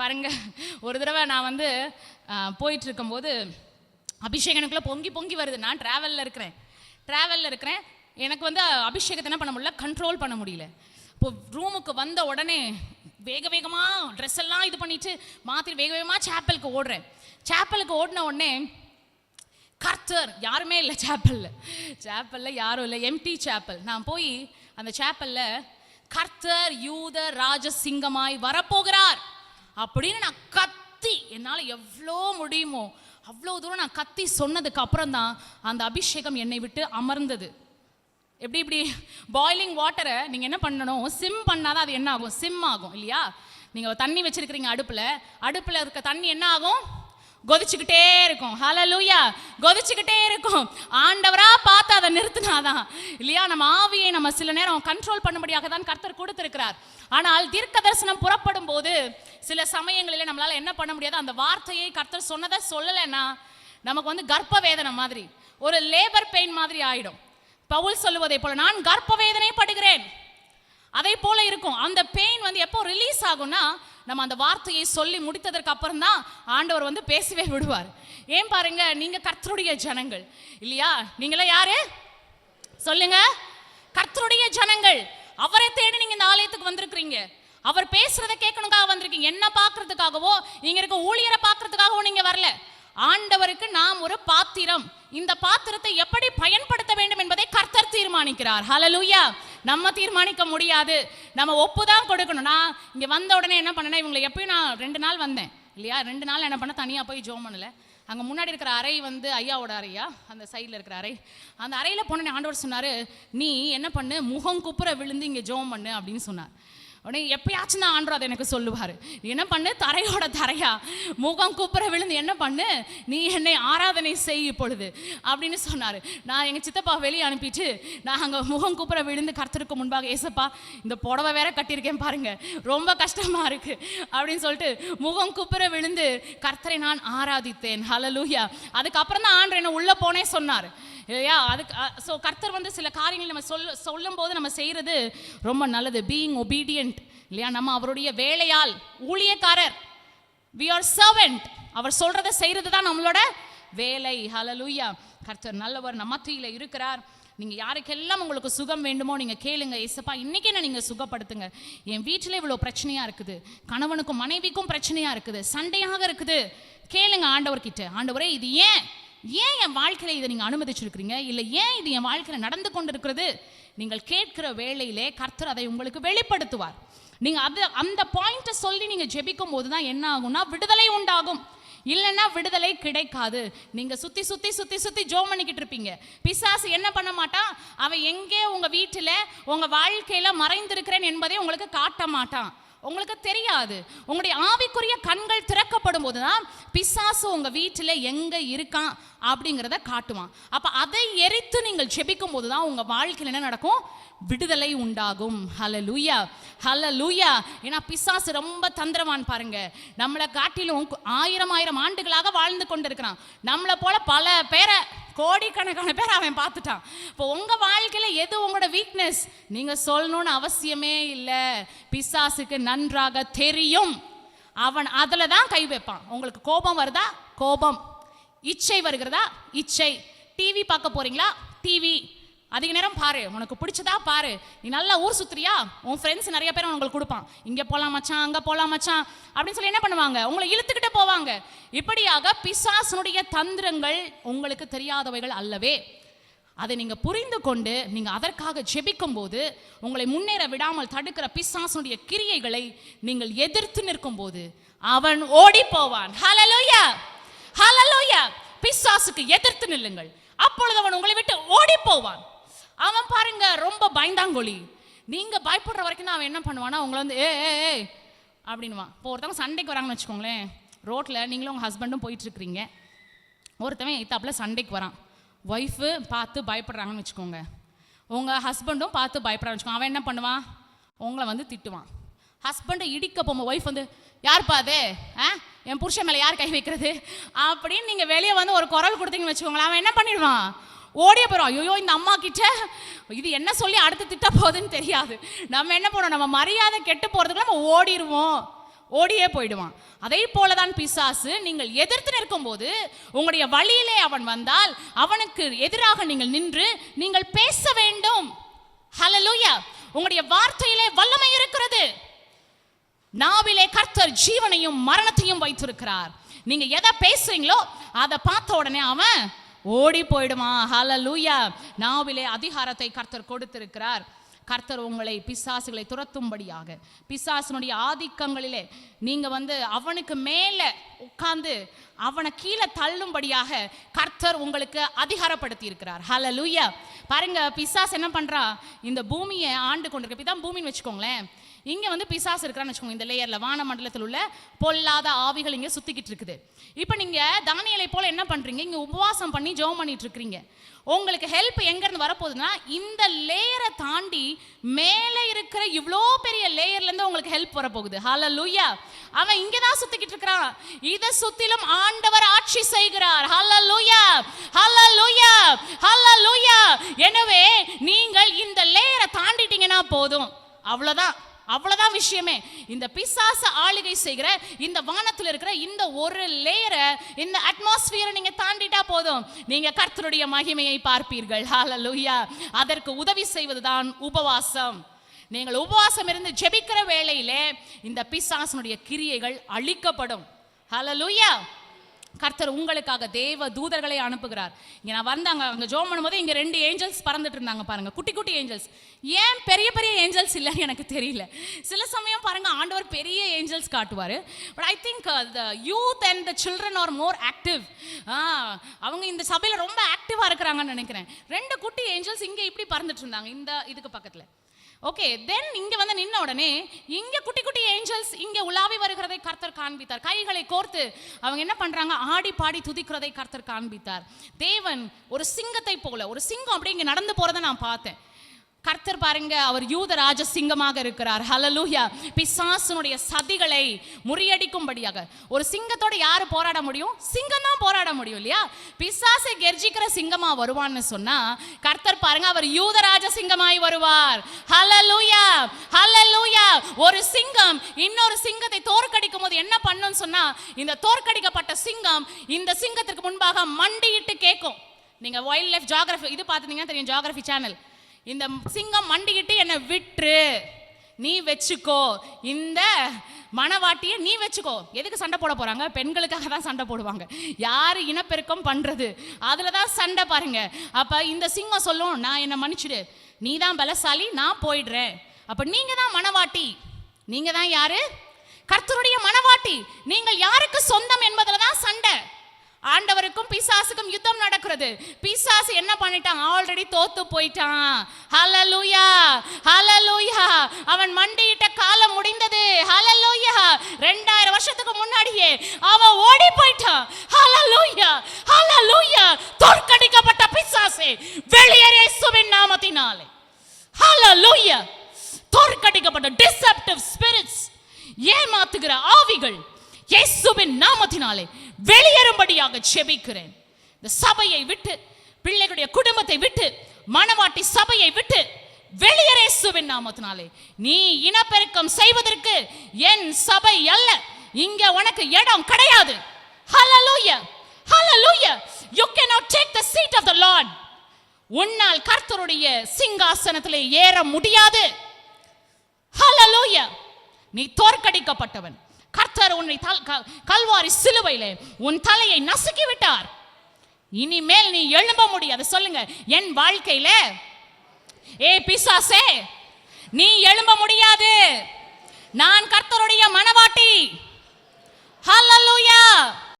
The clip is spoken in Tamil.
பாருங்கள் ஒரு தடவை நான் வந்து போயிட்டுருக்கும்போது அபிஷேகனுக்குள்ளே அபிஷேகம் பொங்கி பொங்கி வருது. நான் ட்ராவலில் இருக்கிறேன். ட்ராவலில் இருக்கிறேன். எனக்கு வந்து அபிஷேகத்தை என்ன பண்ண முடியல? கண்ட்ரோல் பண்ண முடியல. இப்போ ரூமுக்கு வந்த உடனே வேக வேகமாக ட்ரெஸ் எல்லாம் இது பண்ணிட்டு மாற்றி வேக வேகமாக சேப்பலுக்கு ஓடுறேன். சேப்பலுக்கு ஓடின உடனே கர்த்தர் யாருமே இல்லை சேப்பலில் சேப்பலில் யாரும் இல்லை எம்டி சேப்பல் நான் போய் அந்த சேப்பலில் கர்த்தர் யூத ராஜசிங்கமாய் வரப்போகிறார். அப்படின்னு நான் கத்தி என்னால் எவ்வளோ முடியுமோ அவ்வளோ தூரம் நான் கத்தி சொன்னதுக்கு அப்புறம் தான் அந்த அபிஷேகம் என்னை விட்டு அமர்ந்தது. எப்படி இப்படி? பாய்லிங் வாட்டரை நீங்கள் என்ன பண்ணணும்? சிம் பண்ணாதான் அது என்ன ஆகும்? சிம் ஆகும் இல்லையா? நீங்கள் தண்ணி வச்சுருக்கிறீங்க அடுப்பில். அடுப்பில் இருக்க தண்ணி என்ன ஆகும்? கொதிச்சுக்கிட்டே இருக்கும். ஹalleluya கொதிச்சுக்கிட்டே இருக்கும். ஆண்டவராக பார்த்து அதை நிறுத்தினாதான். இல்லையா? நம்ம ஆவியை நம்ம சில நேரம் கண்ட்ரோல் பண்ணும்படியாக தான் கர்த்தர் கொடுத்திருக்கிறார். ஆனால் தீர்க்க தரிசனம் புறப்படும் போது சில சமயங்களில் நம்மளால் என்ன பண்ண முடியாது? அந்த வார்த்தையை கர்த்தர் சொன்னதை சொல்லலைன்னா நமக்கு வந்து கர்ப்ப வேதனை மாதிரி ஒரு லேபர் பெயின் மாதிரி ஆயிடும். பவுல் சொல்லுவதை போல நான் கர்ப்ப வேதனை படுகிறேன் அதே போல இருக்கும். அந்த பெயின் வந்து எப்போ ரிலீஸ் ஆகும்னா நம்ம அந்த வார்த்தையை சொல்லி முடித்ததற்கு அப்புறம் தான் ஆண்டவர் வந்து பேசவே விடுவார். ஏன் பாருங்க நீங்க கர்த்தருடைய ஜனங்கள். இல்லையா? நீங்களாம் யாரு? சொல்லுங்க. கர்த்தருடைய ஜனங்கள். அவரை தேடி நீங்க இந்த ஆலயத்துக்கு வந்திருக்கிறீங்க. அவர் பேசுறதை கேட்கணுக்காக வந்திருக்கீங்க. என்ன பார்க்கறதுக்காகவோ இங்க இருக்க ஊழியரை பார்க்கறதுக்காகவோ நீங்க வரல. ஆண்டவருக்கு நாம் ஒரு பாத்திரம். இந்த பாத்திரத்தை எப்படி பயன்படுத்த வேண்டும் என்பதை கர்த்தர் தீர்மானிக்கிறார். ஹலலூயா நம்ம தீர்மானிக்க முடியாது. நம்ம ஒப்பு தான் கொடுக்கணும். நான் இங்கே வந்த உடனே என்ன பண்ணேன்னா இவங்களை எப்பயும் நான் ரெண்டு நாள் வந்தேன். இல்லையா? ரெண்டு நாள் என்ன பண்ண தனியாக போய் ஜோம் பண்ணல. அங்கே முன்னாடி இருக்கிற அறை வந்து ஐயாவோட அறையா? அந்த சைடில் இருக்கிற அறை. அந்த அறையில் போனேன் ஆண்டவர் சொன்னார் நீ என்ன பண்ணு? முகம் குப்புற விழுந்து இங்கே ஜோம் பண்ணு அப்படின்னு சொன்னார். உடனே எப்பயாச்சும் தான் ஆண்டவர் அதை எனக்கு சொல்லுவார். நீ என்ன பண்ணு? தரையோட தரையா? முகம் கூப்பிட விழுந்து என்ன பண்ணு? நீ என்னை ஆராதனை செய் இப்பொழுது. அப்படின்னு சொன்னார். நான் எங்கள் சித்தப்பா வெளியே அனுப்பிட்டு நான் அங்கே முகம் கூப்பிட விழுந்து கர்த்தருக்கு முன்பாக ஏசப்பா இந்த புடவை வேற கட்டியிருக்கேன் பாருங்க. ரொம்ப கஷ்டமாக இருக்குது அப்படின்னு சொல்லிட்டு முகம் கூப்பிட விழுந்து கர்த்தரை நான் ஆராதித்தேன். ஹலலூயா அதுக்கப்புறம் தான் ஆண்டு என்ன உள்ளே போனே சொன்னார். இல்லையா? அதுக்கு ஸோ கர்த்தர் வந்து சில காரியங்கள் நம்ம சொல்ல சொல்லும் போது நம்ம செய்கிறது ரொம்ப நல்லது. பீயிங் ஒபீடியன்ட் இல்லையா? நம்ம அவருடைய வேலையால் ஊழியக்காரர் வி ஆர் சர்வெண்ட் அவர் சொல்கிறத செய்கிறது தான் நம்மளோட வேலை. ஹலலூயா கர்த்தர் நல்லவர் நம்ம மத்தியில் இருக்கிறார். நீங்கள் யாருக்கெல்லாம் உங்களுக்கு சுகம் வேண்டுமோ நீங்கள் கேளுங்க ஏசப்பா. இன்றைக்கி என்ன நீங்கள் சுகப்படுத்துங்க? என் வீட்டில் இவ்வளோ பிரச்சனையாக இருக்குது. கணவனுக்கும் மனைவிக்கும் பிரச்சனையாக இருக்குது. சண்டையாக இருக்குது. கேளுங்க ஆண்டவர்கிட்ட. ஆண்டவரே இது ஏன்? ஏன் என் வாழ்க்கையில் இதை நீங்கள் அனுமதிச்சிருக்கிறீங்க? இல்லை ஏன் இது என் வாழ்க்கையில் நடந்து கொண்டிருக்கிறது? நீங்கள் கேட்கிற வேளையிலே கர்த்தர் அதை உங்களுக்கு வெளிப்படுத்துவார். நீங்கள் அது அந்த பாயிண்ட்டை சொல்லி நீங்கள் ஜெபிக்கும் போது தான் என்ன ஆகும்னா விடுதலை உண்டாகும். இல்லைன்னா விடுதலை கிடைக்காது. நீங்கள் சுற்றி சுற்றி சுற்றி சுற்றி ஜோம் பண்ணிக்கிட்டு இருப்பீங்க. பிசாசு என்ன பண்ண மாட்டான்? அவன் எங்கே உங்கள் வீட்டில் உங்கள் வாழ்க்கையில் மறைந்திருக்கிறேன் என்பதை உங்களுக்கு காட்ட மாட்டான். உங்களுக்கு தெரியாது. உங்களுடைய ஆவிக்குரிய கண்கள் திறக்கப்படும் போது தான் பிசாசு உங்கள் வீட்டில் எங்கே இருக்கான் அப்படிங்கிறத காட்டுவான். அப்போ அதை எரித்து நீங்கள் ஜெபிக்கும் போதுதான் உங்கள் வாழ்க்கையில் என்ன நடக்கும்? விடுதலை உண்டாகும். அல லூயா ஹல லூயா ஏன்னா பிசாசு ரொம்ப தந்திரவான் பாருங்க. நம்மளை காட்டிலும் ஆயிரம் ஆயிரம் ஆண்டுகளாக வாழ்ந்து கொண்டிருக்கிறான். நம்மளை போல பல பேரை கோடிக்கணக்கான பேர் அவன் பார்த்துட்டான். இப்போ உங்கள் வாழ்க்கையில் எது உங்களோட வீக்னஸ் நீங்கள் சொல்லணும்னு அவசியமே இல்லை. பிசாசுக்கு நன்றாக தெரியும். அவன் அதில் தான் கை வைப்பான். உங்களுக்கு கோபம் வருதா? கோபம். இச்சை வருகிறதா? இச்சை. டிவி பார்க்க போகிறீங்களா டிவி அதிக நேரம் பாரு உனக்கு பிடிச்சதா பாரு. நீ நல்லா ஊர் சுத்துறியா? உன் ஃப்ரெண்ட்ஸ் நிறைய பேர் உங்களுக்கு கொடுப்பான். இங்க போலாம் மச்சான் அங்க போலாம் மச்சான். அப்படின்னு சொல்லி என்ன பண்ணுவாங்க? உங்களை இழுத்துக்கிட்டு போவாங்க. இப்படியாக பிசாசனுடைய தந்திரங்கள் உங்களுக்கு தெரியாதவைகள் அல்லவே. அதை நீங்க புரிந்து கொண்டு நீங்க அதற்காக ஜெபிக்கும் போது உங்களை முன்னேற விடாமல் தடுக்கிற பிசாசனுடைய கிரியைகளை நீங்கள் எதிர்த்து நிற்கும் போது அவன் ஓடி போவான். ஹalleluya ஹalleluya பிசாசுக்கு எதிர்த்து நில்லுங்கள். அப்பொழுது அவன் உங்களை விட்டு ஓடி போவான். அவன் பாருங்க ரொம்ப பயந்தாங்கொழி. நீங்க பயப்படுற வரைக்கும் தான் அவன் என்ன பண்ணுவானா உங்களை வந்து ஏ ஏ அப்படின்வான் அப்படின்னுவான். இப்போ ஒருத்தவங்க சண்டைக்கு வராங்கன்னு வச்சுக்கோங்களேன் ரோட்டில் நீங்களும் உங்கள் ஹஸ்பண்டும் போயிட்டு இருக்கிறீங்க ஒருத்தவன் இத்தாப்புல சண்டைக்கு வரான். ஒய்ஃபு பார்த்து பயப்படுறாங்கன்னு வச்சுக்கோங்க. உங்கள் ஹஸ்பண்டும் பார்த்து பயப்படுறான்னு வச்சுக்கோங்க. அவன் என்ன பண்ணுவான்? உங்களை வந்து திட்டுவான். ஹஸ்பண்டை இடிக்க போகும்போது ஒய்ஃப் வந்து யார்ப்பா அது? ஆ? என் புருஷன் மேலே யார் கை வைக்கிறது? அப்படின்னு நீங்கள் வெளியே வந்து ஒரு குரல் கொடுத்தீங்கன்னு வச்சுக்கோங்களேன் அவன் என்ன பண்ணிடுவான்? ஓடிய போகிறோம் ஐயோ இந்த அம்மா கிட்ட இது என்ன சொல்லி அடுத்து திட்ட போகுதுன்னு தெரியாது. நம்ம என்ன பண்ணுவோம் நம்ம மரியாதை கெட்டு போகிறதுக்குள்ள நம்ம ஓடிடுவோம் ஓடியே போயிடுவான். அதே போலதான் பிசாசு நீங்கள் எதிர்த்து நிற்கும்போது உங்களுடைய வழியிலே அவன் வந்தால் அவனுக்கு எதிராக நீங்கள் நின்று நீங்கள் பேச வேண்டும். ஹலலூயா உங்களுடைய வார்த்தையிலே வல்லமை இருக்கிறது. நாவிலே கர்த்தர் ஜீவனையும் மரணத்தையும் வைத்திருக்கிறார். நீங்க எதை பேசுறீங்களோ அதை பார்த்த உடனே அவன் ஓடி போயிடுமா? ஹால லூயா நாவிலே அதிகாரத்தை கர்த்தர் கொடுத்திருக்கிறார். கர்த்தர் உங்களை பிசாசுகளை துரத்தும்படியாக. பிசாசினுடைய ஆதிக்கங்களிலே நீங்க வந்து அவனுக்கு மேலே உட்கார்ந்து அவனை கீழே தள்ளும்படியாக கர்த்தர் உங்களுக்கு அதிகாரப்படுத்தி இருக்கிறார் ஹல லூயா பாருங்க பிசாஸ் என்ன பண்றா? இந்த பூமியை ஆண்டு கொண்டிருக்க தான் பூமின்னு வச்சுக்கோங்களேன். இங்கே வந்து பிசாஸ் இருக்கிறான்னு வச்சுக்கோங்க இந்த லேயரில் வான மண்டலத்தில் உள்ள பொல்லாத ஆவிகள் இங்கே சுத்திக்கிட்டு இருக்குது. இப்போ நீங்கள் தானியலை போல் என்ன பண்ணுறீங்க இங்கே உபவாசம் பண்ணி ஜோம் பண்ணிட்டு இருக்கிறீங்க. உங்களுக்கு ஹெல்ப் எங்கேருந்து வரப்போகுதுன்னா இந்த லேயரை தாண்டி மேலே இருக்கிற இவ்வளோ பெரிய லேயர்லேருந்து உங்களுக்கு ஹெல்ப் வரப்போகுது. ஹalleluya அவன் இங்கே தான் சுற்றிக்கிட்டு இருக்கிறான். இதை சுற்றிலும் ஆண்டவர் ஆட்சி செய்கிறார். ஹலோ லூயா ஹலோ லூயா ஹலோ லூயா எனவே நீங்கள் இந்த லேயரை தாண்டிட்டீங்கன்னா போதும். அவ்வளோதான் அவ்வளோதான் விஷயமே. இந்த பிசாச ஆளுகை செய்கிற இந்த வானத்தில் இருக்கிற இந்த ஒரு லேயரை இந்த அட்மாஸ்பியரை நீங்கள் தாண்டிட்டா போதும். நீங்கள் கர்த்தருடைய மகிமையை பார்ப்பீர்கள். ஹalleluya அதற்கு உதவி செய்வதுதான் உபவாசம். நீங்கள் உபவாசம் இருந்து ஜெபிக்கிற வேளையிலே இந்த பிசாசனுடைய கிரியைகள் அழிக்கப்படும். ஹalleluya கர்த்தர் உங்களுக்காக தேவ தூதர்களை அனுப்புகிறார். இங்கே நான் வந்தாங்க அங்கே ஜோம் பண்ணும்போது இங்கே ரெண்டு ஏஞ்சல்ஸ் பறந்துட்டு இருந்தாங்க பாருங்கள் குட்டி குட்டி ஏஞ்சல்ஸ் ஏன் பெரிய பெரிய ஏஞ்சல்ஸ் இல்லைன்னு எனக்கு தெரியல. சில சமயம் பாருங்க ஆண்டவர் பெரிய ஏஞ்சல்ஸ் காட்டுவார். But I think the youth and the children are more active அவங்க இந்த சபையில் ரொம்ப ஆக்டிவாக இருக்கிறாங்கன்னு நினைக்கிறேன். ரெண்டு குட்டி ஏஞ்சல்ஸ் இங்கே இப்படி பறந்துட்டு இருந்தாங்க. இந்த இதுக்கு பக்கத்தில். ஓகே தென் இங்கே வந்து நின்ன உடனே இங்கே குட்டி குட்டி ஏஞ்சல்ஸ் இங்கே உலாவி வருகிறதை கர்த்தர் காண்பித்தார். கைகளை கோர்த்து அவங்க என்ன பண்ணுறாங்க ஆடி பாடி துதிக்கிறதை கர்த்தர் காண்பித்தார். தேவன் ஒரு சிங்கத்தை போல ஒரு சிங்கம் அப்படி இங்கே நடந்து போகிறத நான் பார்த்தேன். கர்த்தர் பாருங்க அவர் யூத ராஜ சிங்கமாக இருக்கிறார். ஹலலூயா பிசாசனுடைய சதிகளை முறியடிக்கும்படியாக. ஒரு சிங்கத்தோட யாரு போராட முடியும்? சிங்கம் தான் போராட முடியும் இல்லையா? பிசாசை கெர்ஜிக்கிற சிங்கமா வருவான்னு சொன்னா கர்த்தர் பாருங்க அவர் யூத ராஜ சிங்கமாய் வருவார். ஹலலூயா ஹலலூயா ஒரு சிங்கம் இன்னொரு சிங்கத்தை தோற்கடிக்கும் போது என்ன பண்ணும்னு சொன்னா இந்த தோற்கடிக்கப்பட்ட சிங்கம் இந்த சிங்கத்திற்கு முன்பாக மண்டியிட்டு கேட்கும் நீங்க வைல்ட் லைஃப் ஜியாகிரபி இது பார்த்துட்டீங்கன்னா தெரியும் ஜியாகிரபி சேனல் இந்த சிங்கம் மண்டிக்கிட்டு என்னை விட்டுரு நீ வச்சுக்கோ. இந்த மணவாட்டியை நீ வச்சுக்கோ. எதுக்கு சண்டை போட போகிறாங்க பெண்களுக்காக தான் சண்டை போடுவாங்க. யார் இனப்பெருக்கம் பண்ணுறது அதில் தான் சண்டை பாருங்க. அப்போ இந்த சிங்கம் சொல்லும் நான் என்னை மன்னிச்சிடு. நீ தான் பலசாலி நான் போயிடுறேன். அப்போ நீங்கள் தான் மணவாட்டி நீங்கள் தான் யார்? கர்த்தருடைய மணவாட்டி நீங்கள் யாருக்கு சொந்தம் என்பதில் தான் சண்டை. ஆண்டவருக்கும் பிசாசுக்கும் யுத்தம் நடக்கிறது. பிசாசு என்ன பண்ணிட்டான்? ஆல்ரெடி தோத்து போயிட்டான். ஹலலூயா ஹலலூயா அவன் மண்டியிட்ட காலம் முடிந்தது. ஹலலூயா ரெண்டாயிரம் வருஷத்துக்கு முன்னாடியே அவன் ஓடி போயிட்டான். ஹலலூயா ஹலலூயா தோற்கடிக்கப்பட்ட பிசாசே வெளியேறே சுவின் நாமத்தினாலே. ஹலலூயா தோற்கடிக்கப்பட்ட டிசெப்டிவ் ஸ்பிரிட்ஸ் ஏமாத்துகிற ஆவிகள் இயேசுவின் நாமத்தினாலே வெளியேறும்படியாக செபிக்கிறேன். இந்த சபையை விட்டு பிள்ளைகளுடைய குடும்பத்தை விட்டு மனவாட்டி சபையை விட்டு வெளியேறு இயேசுவின் நாமத்தினாலே. நீ இனப்பெருக்கம் செய்வதற்கு என் சபை அல்ல. இங்க உனக்கு இடம் கிடையாது. ஹalleluya ஹalleluya you cannot take the seat of the lord. உன்னால் கர்த்தருடைய சிங்காசனத்திலே ஏற முடியாது. ஹalleluya நீ தோற்கடிக்கப்பட்டவன். கர்த்தர் உன்னை தல் கல்வாரி சிலுவையிலே உன் தலையை நசுக்கி விட்டார் இனிமேல் நீ எழும்ப முடியாது. சொல்லுங்க என் வாழ்க்கையில ஏ பிசாசே நீ எழும்ப முடியாது. நான் கர்த்தருடைய மனவாட்டி. ஹலலூயா